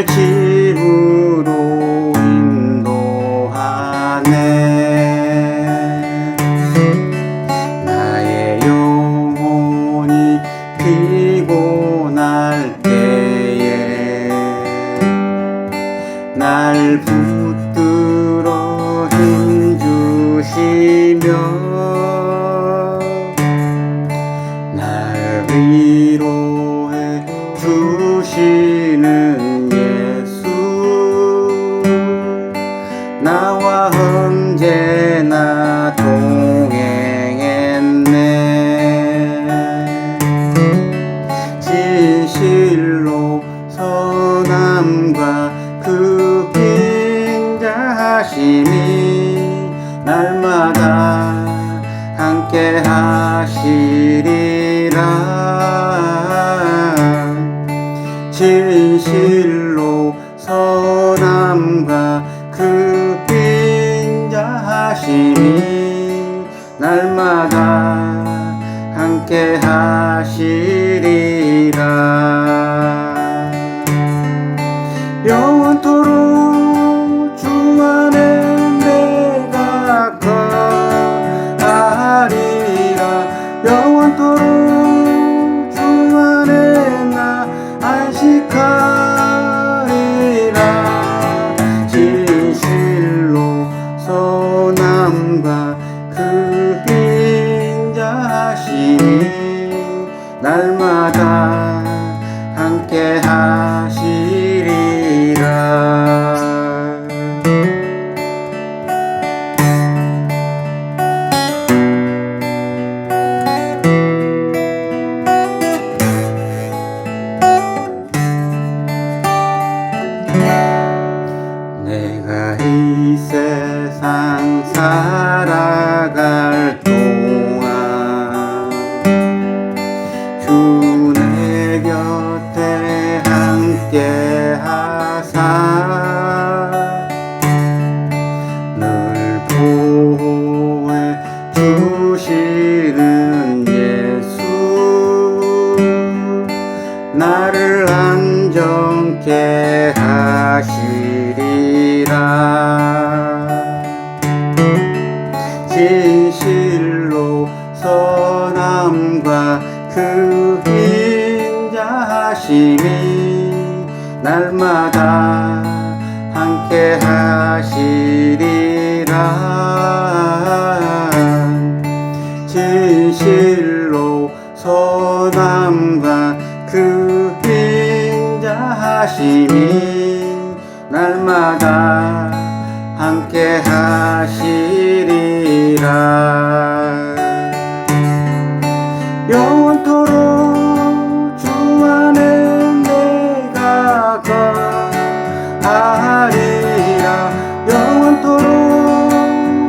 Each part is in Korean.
나를 집으로 인도하네. 나의 영혼이 피곤할 때에 날 붙들어 힘주시며 날 위로 선함과 그 인자하심이 날마다 함께 하시리라. 진실로 선함과 그 인자하심이 날마다 함께 하시리라 안식하리라 진실로 선함과 그 인자하심이 날마다 함께 하시 세상 살아갈 동안 주 내 곁에 함께 하사 늘 보호해 주시는 예수. 나를 안정케 하시 그 인자하심이 날마다 함께 하시리라. 진실로 선함과 그 인자하심이 날마다 함께 하시리라 하리라 영원토록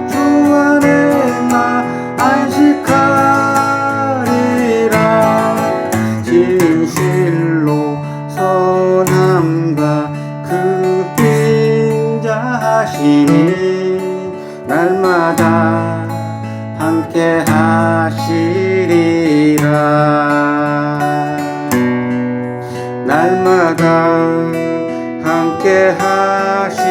주 안에 나 안식하리라. 진실로 선함과 그 인자하심이 날마다 함께 하시리라. 날마다 함께 하시리라.